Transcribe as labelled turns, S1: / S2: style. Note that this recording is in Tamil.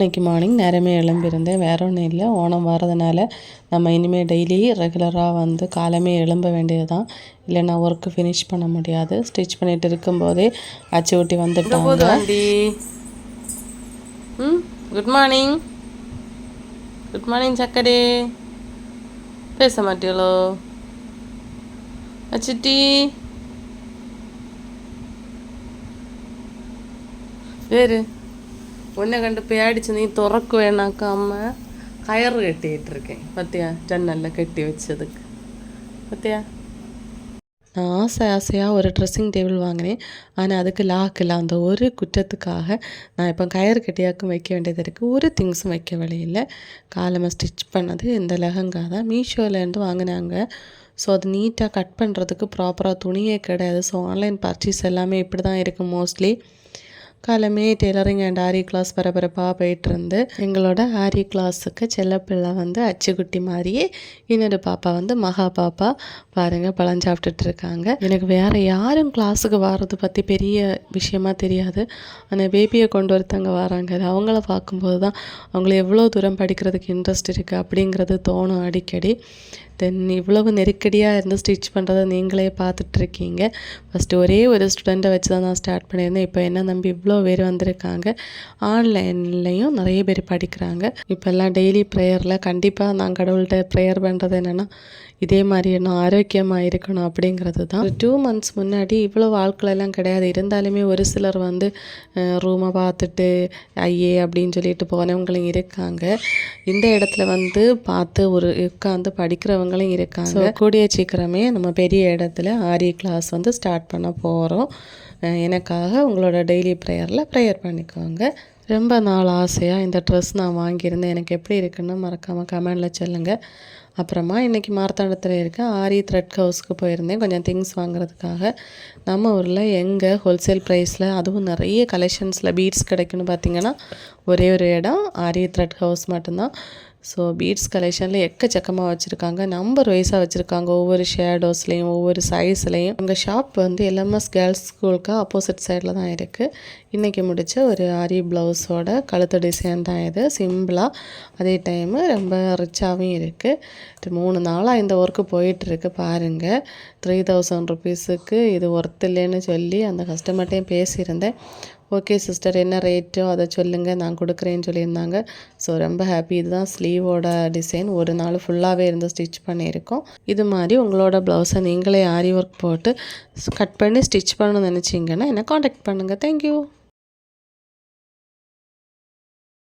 S1: இன்றைக்கி மார்னிங் நேரமே எழும்பியிருந்தேன் வேற ஒன்றும் இல்லை. ஓணம் வரதுனால நம்ம இனிமேல் டெய்லி ரெகுலராக வந்து காலமே எழும்ப வேண்டியது தான் இல்லைன்னா ஒர்க்கு ஃபினிஷ் பண்ண முடியாது. ஸ்டிச் பண்ணிட்டு இருக்கும்போதே அச்சு ஊட்டி வந்துட்டாங்க. ம் குட் மார்னிங் குட் மார்னிங் சக்கரே. பேச மாட்டீங்களோ அச்சுட்டி வேறு? உன்னை கண்டு பேடிச்சு நீ துறக்கு வேணாக்காம கயறு கட்டிட்டு இருக்கேன் பத்தியா? ஜன்னலில் கட்டி வச்சதுக்கு. பத்தியா? நான் ஆசை ஆசையாக ஒரு ட்ரெஸ்ஸிங் டேபிள் வாங்கினேன். ஆனால் அதுக்கு லாக் இல்லை. அந்த ஒரு குற்றத்துக்காக நான் இப்போ கயர் கட்டியாக்கும் வைக்க வேண்டியது இருக்குது ஒரு திங்ஸும் வைக்க வழியில் காலமாக ஸ்டிச் பண்ணது இந்த லெஹங்கா தான். மீஷோலேருந்து வாங்கினாங்க. ஸோ அது நீட்டாக கட் பண்ணுறதுக்கு ப்ராப்பராக துணியே கிடையாது. ஸோ ஆன்லைன் பர்ச்சேஸ் எல்லாமே இப்படி தான் இருக்குது மோஸ்ட்லி காலமே டெய்லரிங் அண்ட் ஆரி கிளாஸ் பரபரப்பாக போயிட்டுருந்து எங்களோட ஆரி கிளாஸுக்கு செல்லப்பிள்ளை வந்து அச்சுக்குட்டி மாதிரியே இன்னொரு பாப்பா வந்து மகா பாப்பா பாருங்கள் பழம் சாப்பிட்டுட்டு இருக்காங்க. எனக்கு வேறு யாரும் கிளாஸுக்கு வர்றது பற்றி பெரிய விஷயமா தெரியாது. ஆனால் பேபியை கொண்டு ஒருத்தவங்க வராங்க. அது அவங்கள பார்க்கும்போது தான் அவங்கள எவ்வளோ தூரம் படிக்கிறதுக்கு இன்ட்ரெஸ்ட் இருக்குது அப்படிங்கிறது தோணும் அடிக்கடி. தென் இவ்வளவு நெருக்கடியாக இருந்து ஸ்டிச் பண்ணுறதை நீங்களே பார்த்துட்ருக்கீங்க. ஃபஸ்ட்டு ஒரே ஒரு ஸ்டூடெண்ட்டை வச்சு தான் நான் ஸ்டார்ட் பண்ணியிருந்தேன். இப்போ என்ன நம்பி இவ்வளோ பேர் வந்திருக்காங்க? ஆன்லைன்லேயும் நிறைய பேர் படிக்கிறாங்க. இப்போ எல்லாம் டெய்லி ப்ரேயரில் கண்டிப்பாக நான் கடவுள்கிட்ட ப்ரேயர் பண்ணுறது என்னென்னா இதே மாதிரி நான் ஆரோக்கியமாக இருக்கணும் அப்படிங்கிறது தான். ஒரு டூ மந்த்ஸ் முன்னாடி இவ்வளோ ஆட்களெல்லாம் கிடையாது. இருந்தாலுமே ஒரு சிலர் வந்து ரூமை பார்த்துட்டு ஐயே அப்படின்னு சொல்லிட்டு போனவங்களும் இருக்காங்க. இந்த இடத்துல வந்து பார்த்து ஒரு உட்காந்து படிக்கிறவங்க அவங்களும் இருக்காங்க. கூடிய சீக்கிரமே நம்ம பெரிய இடத்துல ஆரி கிளாஸ் வந்து ஸ்டார்ட் பண்ண போகிறோம் எனக்காக உங்களோட டெய்லி ப்ரேயரில் ப்ரேயர் பண்ணிக்கோங்க. ரொம்ப நாள் ஆசையாக இந்த ட்ரெஸ் நான் வாங்கியிருந்தேன். எனக்கு எப்படி இருக்குன்னு மறக்காமல் கமெண்டில் சொல்லுங்கள் அப்புறமா இன்றைக்கி மார்த்தாண்டத்தில் இருக்க ஆரி த்ரெட் ஹவுஸ்க்கு போயிருந்தேன். கொஞ்சம் திங்ஸ் வாங்குறதுக்காக. நம்ம ஊரில் எங்கே ஹோல்சேல் ப்ரைஸில் அதுவும் நிறைய கலெக்ஷன்ஸில் பீட்ஸ் கிடைக்குன்னு பார்த்திங்கன்னா ஒரே ஒரு இடம். ஆரி த்ரெட் ஹவுஸ் மட்டும்தான். ஸோ பீட்ஸ் கலெக்ஷனில் எக்கச்சக்கமாக வச்சுருக்காங்க. நம்பர் வைஸாக வச்சுருக்காங்க. ஒவ்வொரு ஷேடோஸ்லேயும் ஒவ்வொரு சைஸ்லேயும் எங்கள் ஷாப் வந்து எல்எம்எஸ் கேர்ள்ஸ் ஸ்கூலுக்கு ஆப்போசிட் சைடில் தான் இருக்குது இன்றைக்கி முடித்த ஒரு ஆரி ப்ளவுஸோட கழுத்து டிசைன் தான் இது. சிம்பிளாக அதே டைமு ரொம்ப ரிச்சாகவும் இருக்குது மூணு நாளாக இந்த ஒர்க்கு போயிட்டுருக்கு பாருங்கள் த்ரீ தௌசண்ட் ருபீஸுக்கு இது ஒர்த் இல்லைன்னு சொல்லி அந்த கஸ்டமர்கிட்டையும் பேசியிருந்தேன். Okay sister. என்ன ரேட்டோ? அதை சொல்லுங்கள் நான் கொடுக்குறேன்னு சொல்லியிருந்தாங்க. ஸோ ரொம்ப ஹாப்பி இதுதான் ஸ்லீவோட டிசைன் ஒரு நாள் ஃபுல்லாகவே இருந்து ஸ்டிச் பண்ணியிருக்கோம். இது மாதிரி உங்களோட ப்ளவுஸை நீங்களே ஆரி ஒர்க் போட்டு கட் பண்ணி ஸ்டிச் பண்ணணும்னு நினச்சிங்கன்னா என்னை காண்டாக்ட் பண்ணுங்கள் தேங்க்யூ